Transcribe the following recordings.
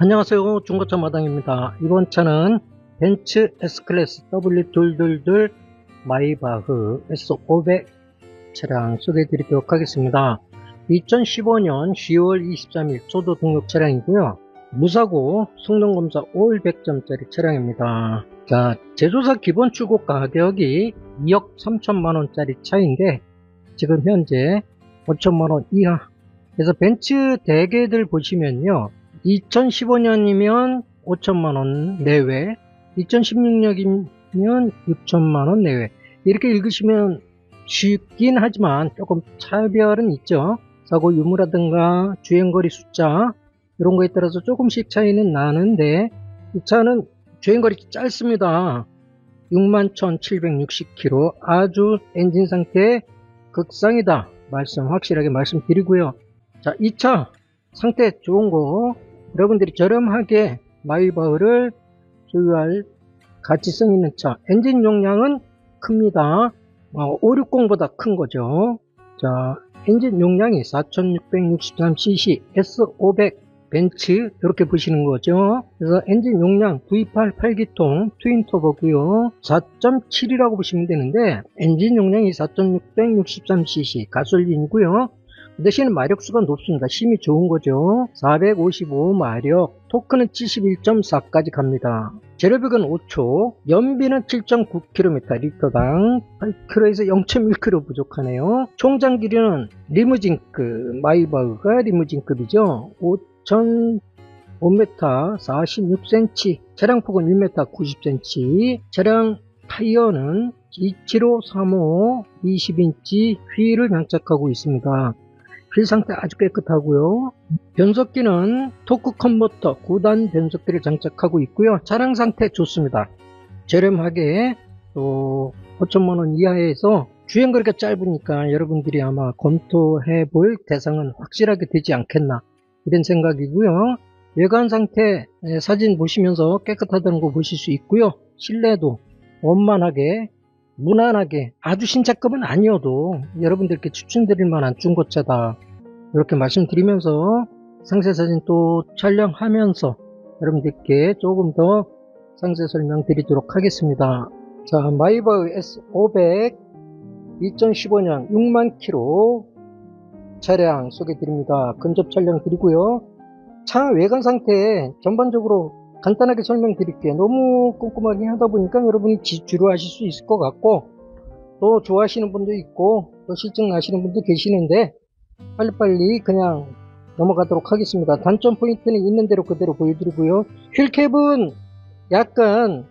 안녕하세요. 중고차 마당입니다. 이번 차는 벤츠 S클래스 W222 마이바흐 S500 차량 소개해 드리도록 하겠습니다. 2015년 10월 23일 초도 등록 차량이고요. 무사고 성능검사 올 100점짜리 차량입니다. 자 제조사 기본 출고 가격이 2억 3천만원짜리 차인데 지금 현재 5천만원 이하 그래서 벤츠 대개들 보시면요 2015년이면 5천만원 내외 2016년이면 6천만원 내외. 이렇게 읽으시면 쉽긴 하지만 조금 차별은 있죠. 사고 유무라든가 주행거리 숫자 이런 거에 따라서 조금씩 차이는 나는데 이 차는 주행거리 짧습니다. 61,760km 아주 엔진 상태 극상이다. 말씀 확실하게 말씀드리고요. 자, 이 차 상태 좋은 거 여러분들이 저렴하게 마이바흐를 소유할 가치성 있는 차 엔진 용량은 큽니다. 어, 560보다 큰 거죠. 자 엔진 용량이 4663cc S500 벤츠 이렇게 보시는 거죠. 그래서 엔진 용량 V8 8기통 트윈터보고요. 4.7이라고 보시면 되는데 엔진 용량이 4663cc 가솔린이고요. 그 대신 마력수가 높습니다. 힘이 좋은 거죠. 455마력, 토크는 71.4까지 갑니다. 재료비는 5초, 연비는 7.9km 리터당 8km에서 0.1km 부족하네요. 총장 길이는 리무진급, 마이바흐가 리무진급이죠. 5,000 5m 46cm, 차량 폭은 1m 90cm, 차량 타이어는 27535 20인치 휠을 장착하고 있습니다. 휠 상태 아주 깨끗하고요. 변속기는 토크 컨버터 9단 변속기를 장착하고 있고요. 차량 상태 좋습니다. 저렴하게 또 5천만원 이하에서 주행 거리가 짧으니까 여러분들이 아마 검토해 볼 대상은 확실하게 되지 않겠나 이런 생각이고요. 외관 상태 사진 보시면서 깨끗하다는 거 보실 수 있고요. 실내도 원만하게 무난하게 아주 신차급은 아니어도 여러분들께 추천드릴 만한 중고차다 이렇게 말씀드리면서 상세 사진 또 촬영하면서 여러분들께 조금 더 상세 설명 드리도록 하겠습니다. 자 마이버 S500 2015년 6만 킬로 차량 소개 드립니다. 근접 촬영 드리고요. 차 외관 상태 전반적으로 간단하게 설명드릴게요. 너무 꼼꼼하게 하다 보니까 여러분이 지루하실 수 있을 것 같고 또 좋아하시는 분도 있고 또 실증 나시는 분도 계시는데 빨리빨리 그냥 넘어가도록 하겠습니다. 단점 포인트는 있는 대로 그대로 보여드리고요. 휠캡은 약간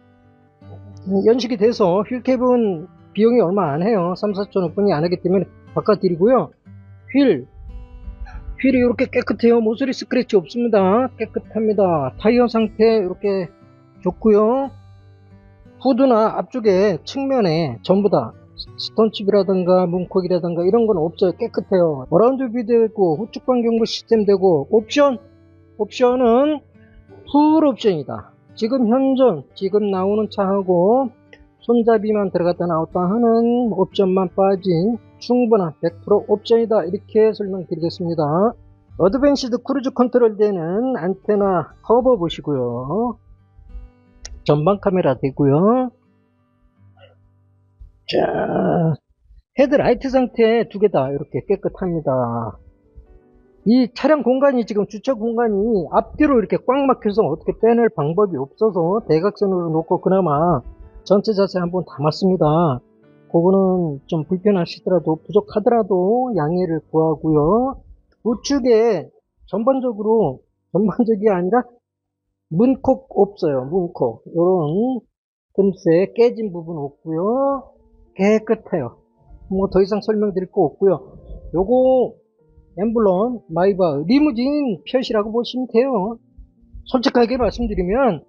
연식이 돼서 휠캡은 비용이 얼마 안 해요. 3, 4천원 뿐이 안 하기 때문에 바꿔드리고요. 휠 휠이 이렇게 깨끗해요. 모서리 스크래치 없습니다. 깨끗합니다. 타이어 상태 이렇게 좋고요. 후드나 앞쪽에 측면에 전부 다 스톤칩이라든가 문콕이라든가 이런 건 없어요. 깨끗해요. 어라운드 뷰 되고 후측방 경고 시스템 되고 옵션 옵션은 풀 옵션이다. 지금 현존 지금 나오는 차하고 손잡이만 들어갔다 나왔다 하는 옵션만 빠진 충분한 100% 옵션이다 이렇게 설명드리겠습니다 어드밴시드 크루즈 컨트롤 되는 안테나 커버 보시고요 전방 카메라 되고요 자 헤드라이트 상태 두 개 다 이렇게 깨끗합니다. 이 차량 공간이 지금 주차 공간이 앞뒤로 이렇게 꽉 막혀서 어떻게 빼낼 방법이 없어서 대각선으로 놓고 그나마 전체 자세 한번 담았습니다. 그거는 좀 불편하시더라도 부족하더라도 양해를 구하고요. 우측에 전반적으로 전반적이 아니라 문콕 없어요 문콕. 이런 틈새 깨진 부분 없고요 깨끗해요 뭐 더 이상 설명드릴 거 없고요 요거 엠블럼 마이바 리무진 표시라고 보시면 돼요 솔직하게 말씀드리면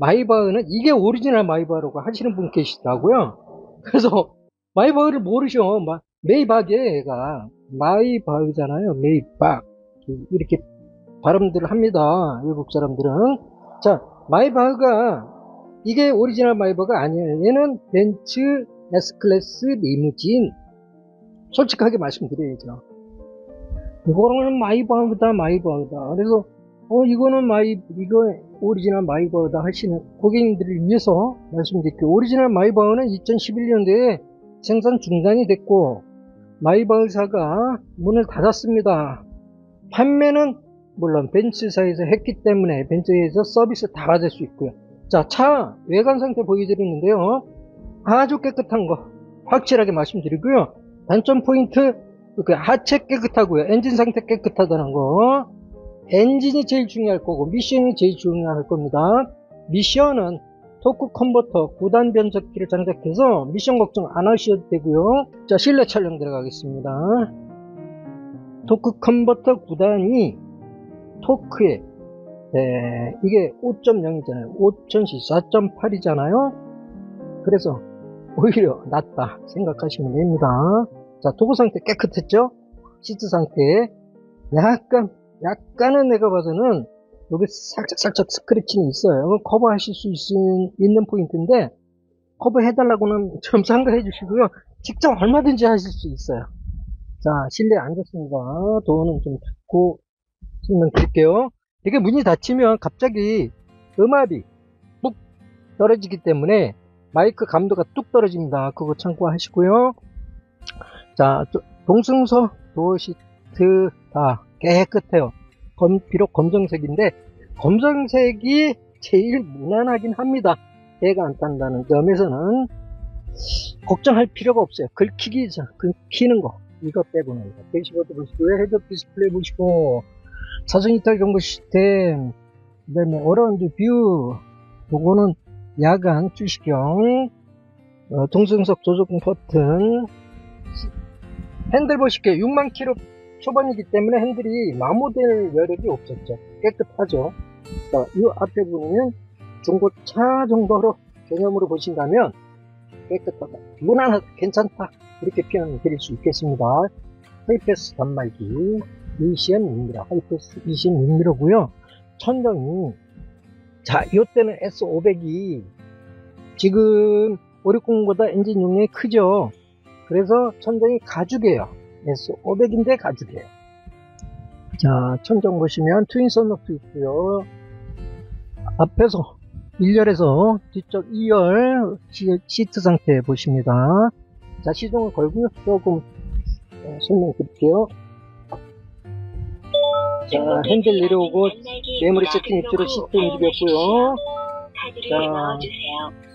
마이바흐는 이게 오리지널 마이바흐라고 하시는 분 계시더라고요 그래서 마이바흐를 모르셔. 메이바게가 마이바흐잖아요. 메이박 이렇게 발음들을 합니다. 외국 사람들은 자 마이바흐가 이게 오리지널 마이바흐가 아니에요. 얘는 벤츠 S클래스 리무진 솔직하게 말씀드려야죠. 이거는 마이바흐다 마이바흐다. 그래서 어, 이거는 마이, 이거 오리지널 마이버다 하시는 고객님들을 위해서 말씀드릴게요. 오리지널 마이버는 2011년도에 생산 중단이 됐고, 마이버사가 문을 닫았습니다. 판매는 물론 벤츠사에서 했기 때문에 벤츠에서 서비스 다 받을 수 있고요. 자, 차 외관 상태 보여드리는데요. 아주 깨끗한 거 확실하게 말씀드리고요. 단점 포인트 그 하체 깨끗하고요. 엔진 상태 깨끗하다는 거. 엔진이 제일 중요할 거고 미션이 제일 중요할 겁니다. 미션은 토크 컨버터 9단 변속기를 장착해서 미션 걱정 안 하셔도 되고요. 자, 실내 촬영 들어가겠습니다. 토크 컨버터 9단이 토크에 네, 이게 5.0이잖아요. 5000C 4.8이잖아요. 그래서 오히려 낫다 생각하시면 됩니다. 자, 도구 상태 깨끗했죠? 시트 상태 약간 약간은 내가 봐서는 여기 살짝살짝 스크래치는 있어요. 이건 커버하실 수 있는, 있는 포인트인데 커버 해달라고는 좀 참가해 주시고요. 직접 얼마든지 하실 수 있어요. 자, 실내에 앉았습니다. 도어는 좀 닫고 설명 드릴게요. 이게 문이 닫히면 갑자기 음압이 뚝 떨어지기 때문에 마이크 감도가 뚝 떨어집니다. 그거 참고하시고요. 자, 저- 동승서 도어 시트 다 깨끗해요. 검- 비록 검정색인데 검정색이 제일 무난하긴 합니다. 해가 안 딴다는 점에서는 걱정할 필요가 없어요. 긁히기 전, 긁히는 거 이거 빼고는 대시보드 보시고요. 헤드업 디스플레이 보시고 사전 이탈 경보 시스템 그다음에 어라운드 뷰 요거는 야간 주시경 어, 동승석 조정 버튼 핸들 보실게요. 6만 킬로 초반이기 때문에 핸들이 마모될 여력이 없었죠. 깨끗하죠. 자, 이 앞에 보면 중고차 정도로 개념으로 보신다면 깨끗하다. 무난하다. 괜찮다. 이렇게 표현 드릴 수 있겠습니다. 하이패스 단말기 2CM 6mm, 하이패스 2CM 6mm고요. 천정이 자, 이때는 S500이 지금 560보다 엔진 용량이 크죠. 그래서 천정이 가죽이에요. S500인데 가죽이에요. 자, 천정 보시면 트윈 선럭도 있고요. 앞에서 1열에서 뒤쪽 2열 시, 시트 상태 보십니다. 자, 시동을 걸고요. 조금 어, 설명드릴게요. 자, 핸들 내려오고 메모리 세팅 입주로 시트 움직였고요. 자,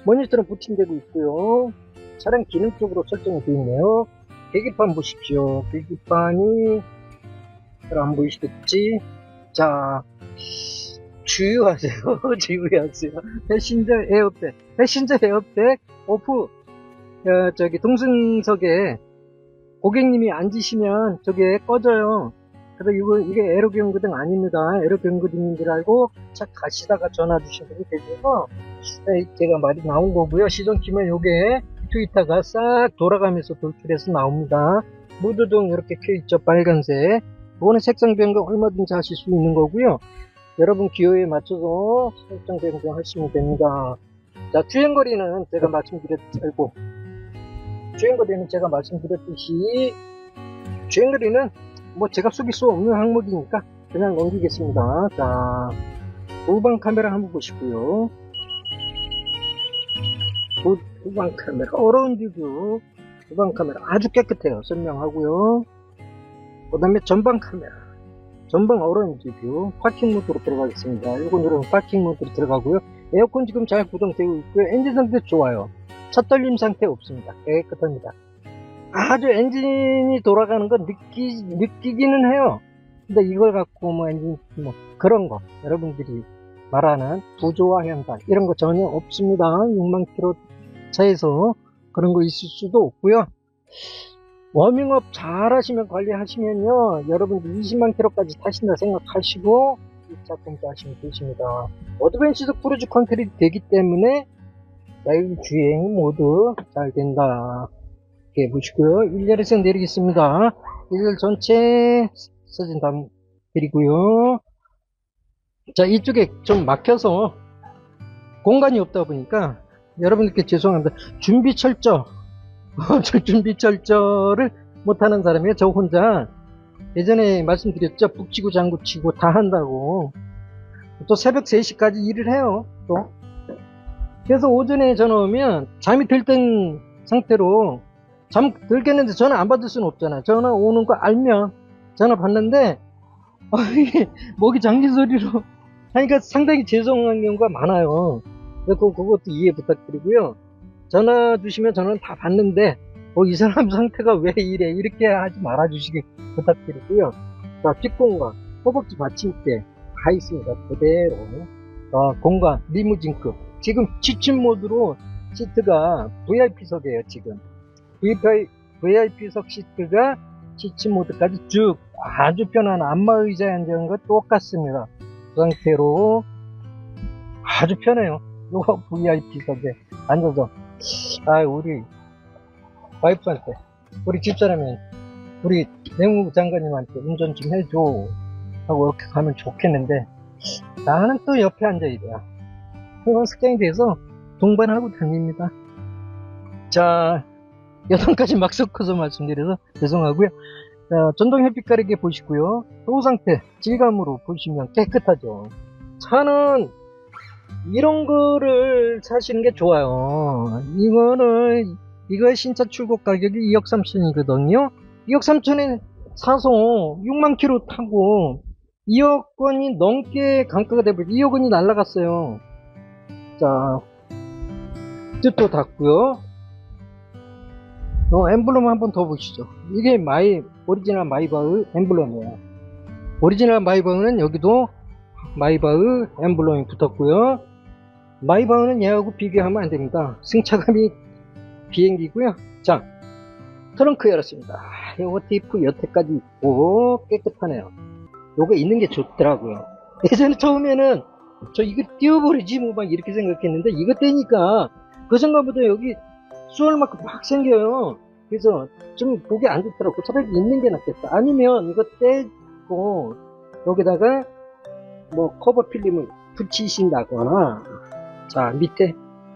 모니터는 부팅되고 있고요. 차량 기능 쪽으로 설정이 되어 있네요. 계기판 보십시오. 계기판이 잘 안 보이시겠지? 자, 주의하세요. 주의하세요. 패신저 에어백, 패신저 에어백 오프. 어, 저기 동승석에 고객님이 앉으시면 저게 꺼져요. 그래서 이거 이게 에로 경고등 아닙니다. 에로 경고등인 줄 알고 차 가시다가 전화 주시면 되셔서 네, 제가 말이 나온 거고요. 시동 키면 요게 트위터가 싹 돌아가면서 돌출해서 나옵니다. 무드등 이렇게 켜있죠. 빨간색. 이거는 색상 변경 얼마든지 하실 수 있는 거고요. 여러분 기호에 맞춰서 설정 변경하시면 됩니다. 자, 주행거리는 제가 말씀드렸, 아이고. 주행거리는 제가 말씀드렸듯이, 주행거리는 뭐 제가 숙일 수 없는 항목이니까 그냥 넘기겠습니다. 자, 후방 카메라 한번 보시고요. 후, 후방 카메라, 어라운드 뷰, 후방 카메라 아주 깨끗해요. 설명하고요. 그 다음에 전방 카메라, 전방 어라운드 뷰, 파킹 모드로 들어가겠습니다. 이거 누르면 파킹 모드로 들어가고요. 에어컨 지금 잘 구동되고 있고요. 엔진 상태 좋아요. 첫 떨림 상태 없습니다. 깨끗합니다. 아주 엔진이 돌아가는 거 느끼, 느끼기는 해요. 근데 이걸 갖고 뭐 엔진, 뭐 그런 거, 여러분들이 말하는 부조화 현상, 이런 거 전혀 없습니다. 6만 킬로 차에서 그런 거 있을 수도 없고요. 워밍업 잘 하시면 관리하시면요. 여러분들 20만 킬로까지 타신다 생각하시고 2차 평가하시면 되십니다. 어드밴시드 크루즈 컨트롤이 되기 때문에 라이브 주행 모두 잘 된다. 이렇게 보시고요. 1열에서 내리겠습니다. 1열 전체 사진 다 드리고요. 자, 이쪽에 좀 막혀서 공간이 없다 보니까 여러분들께 죄송합니다. 준비 철저, 저 준비 철저를 못하는 사람이에요. 저 혼자 예전에 말씀드렸죠. 북치고 장구치고 다 한다고. 또 새벽 3시까지 일을 해요. 또. 그래서 오전에 전화 오면 잠이 들던 상태로 잠 들겠는데 전화 안 받을 수는 없잖아. 전화 오는 거 알면 전화 받는데 아, 이게 목이 잠긴 소리로 하니까 상당히 죄송한 경우가 많아요. 그래서 그것도 이해 부탁드리고요. 전화 주시면 저는 다 받는데 어, 이 사람 상태가 왜 이래 이렇게 하지 말아 주시기 부탁드리고요. 자, 뒷공간, 허벅지 받침대 다 있습니다. 그대로. 어, 공간, 리무진급. 지금 지침 모드로 시트가 VIP석이에요, 지금. VIP, VIP석 시트가 지침 모드까지 쭉 아주 편한 안마 의자에 앉은 것 똑같습니다. 그 상태로 아주 편해요. 요거 VIP석에 앉아서. 아, 우리 와이프한테, 우리 집사람이, 우리 내무부 장관님한테 운전 좀 해줘. 하고 이렇게 가면 좋겠는데, 나는 또 옆에 앉아야 돼요. 그건 습관이 돼서 동반하고 다닙니다. 자, 여덟까지 막 섞어서 말씀드려서 죄송하고요. 자, 전동 햇빛 가리개 보시고요. 도어 상태, 질감으로 보시면 깨끗하죠. 차는 이런 거를 사시는 게 좋아요. 이거는, 이거의 신차 출고 가격이 2억 3천이거든요. 2억 3천에 사서 6만 킬로 타고 2억 원이 넘게 감가가 되버려 2억 원이 날라갔어요. 자, 뜻도 닫고요. 어, 엠블럼 한번 더 보시죠. 이게 마이, 오리지널 마이바흐 엠블럼이에요. 오리지널 마이바흐는 여기도 마이바흐 엠블럼이 붙었고요. 마이바흐는 얘하고 비교하면 안 됩니다. 승차감이 비행기고요. 자, 트렁크 열었습니다. 요거 테이프 여태까지 있고 깨끗하네요. 요거 있는 게 좋더라고요. 예전에 처음에는 저 이거 띄워버리지 뭐 막 이렇게 생각했는데 이거 떼니까 그 생각보다 여기 수월 만큼 막 생겨요. 그래서 좀 보기 안 좋더라고. 차라리 있는 게 낫겠다. 아니면 이거 떼고 여기다가 뭐 커버 필름을 붙이신다거나 자 밑에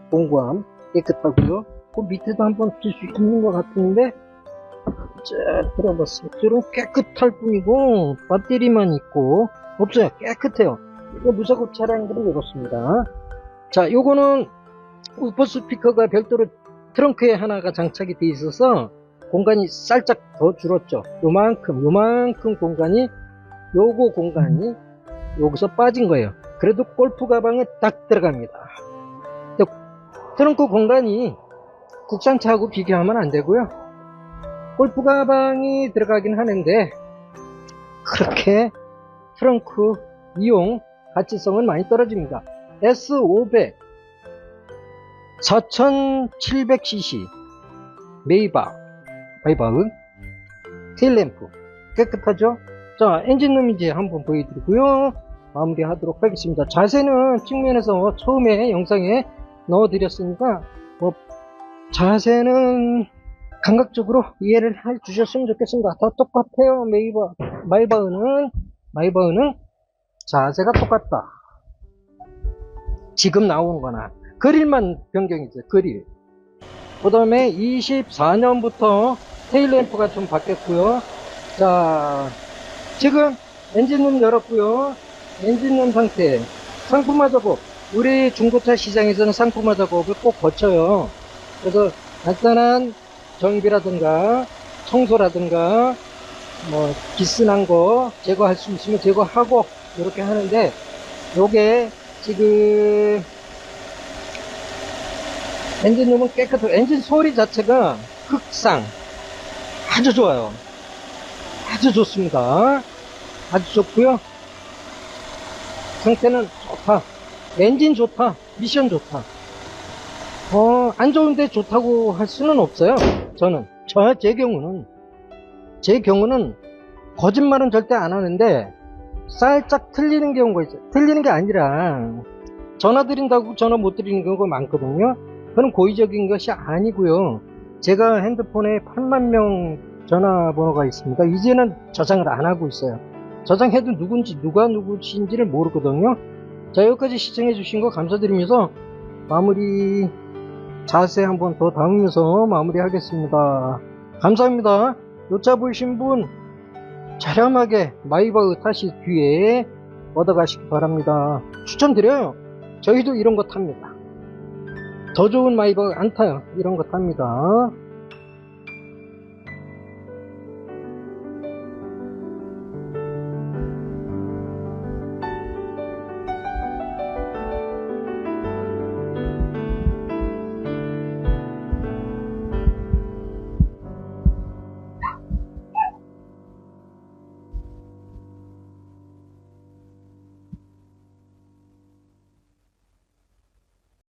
공구함 깨끗하고요. 그 밑에도 한번 붙일 수 있는 것 같은데 자 들어봤어요. 들은 깨끗할 뿐이고 배터리만 있고 없어요. 깨끗해요. 이거 무사고 차량들은 이렇습니다. 자 요거는 우퍼 스피커가 별도로 트렁크에 하나가 장착이 돼 있어서 공간이 살짝 더 줄었죠. 요만큼, 요만큼 공간이, 요거 공간이 여기서 빠진 거예요. 그래도 골프 가방에 딱 들어갑니다. 트렁크 공간이 국산차하고 비교하면 안 되고요. 골프 가방이 들어가긴 하는데, 그렇게 트렁크 이용 가치성은 많이 떨어집니다. S500 4700cc 메이바. 메이바흐 테일램프. 깨끗하죠? 자 엔진룸 이제 한번 보여드리고요. 마무리 하도록 하겠습니다. 자세는 측면에서 처음에 영상에 넣어 드렸으니까 뭐 자세는 감각적으로 이해를 해 주셨으면 좋겠습니다. 다 똑같아요. 메이바 마이바흐는 마이바흐는 자세가 똑같다. 지금 나오는 거나 그릴만 변경이죠 그릴. 그 다음에 24년부터 테일램프가 좀 바뀌었고요. 자 지금 엔진룸 열었고요. 엔진룸 상태 상품화 작업 우리 중고차 시장에서는 상품화 작업을 꼭 거쳐요. 그래서 간단한 정비라든가 청소라든가 뭐 기스난 거 제거할 수 있으면 제거하고 이렇게 하는데 요게 지금 엔진룸은 깨끗하고 엔진 소리 자체가 흑상. 아주 좋아요. 아주 좋습니다. 아주 좋고요. 상태는 좋다. 엔진 좋다. 미션 좋다. 어, 안 좋은데 좋다고 할 수는 없어요. 저는. 저 제 경우는. 제 경우는 거짓말은 절대 안 하는데 살짝 틀리는 경우가 있어요. 틀리는 게 아니라 전화 드린다고 전화 못 드리는 경우가 많거든요 그건 고의적인 것이 아니고요. 제가 핸드폰에 8만 명 전화번호가 있습니다. 이제는 저장을 안 하고 있어요. 저장해도 누군지 누가 누구신지를 모르거든요. 자 여기까지 시청해 주신 거 감사드리면서 마무리 자세 한번 더 담으면서 마무리 하겠습니다. 감사합니다. 보이신 분 저렴하게 마이바흐 타실 뒤에 얻어가시기 바랍니다. 추천드려요. 저희도 이런 거 탑니다. 더 좋은 마이버 안 타요. 이런 거 탑니다.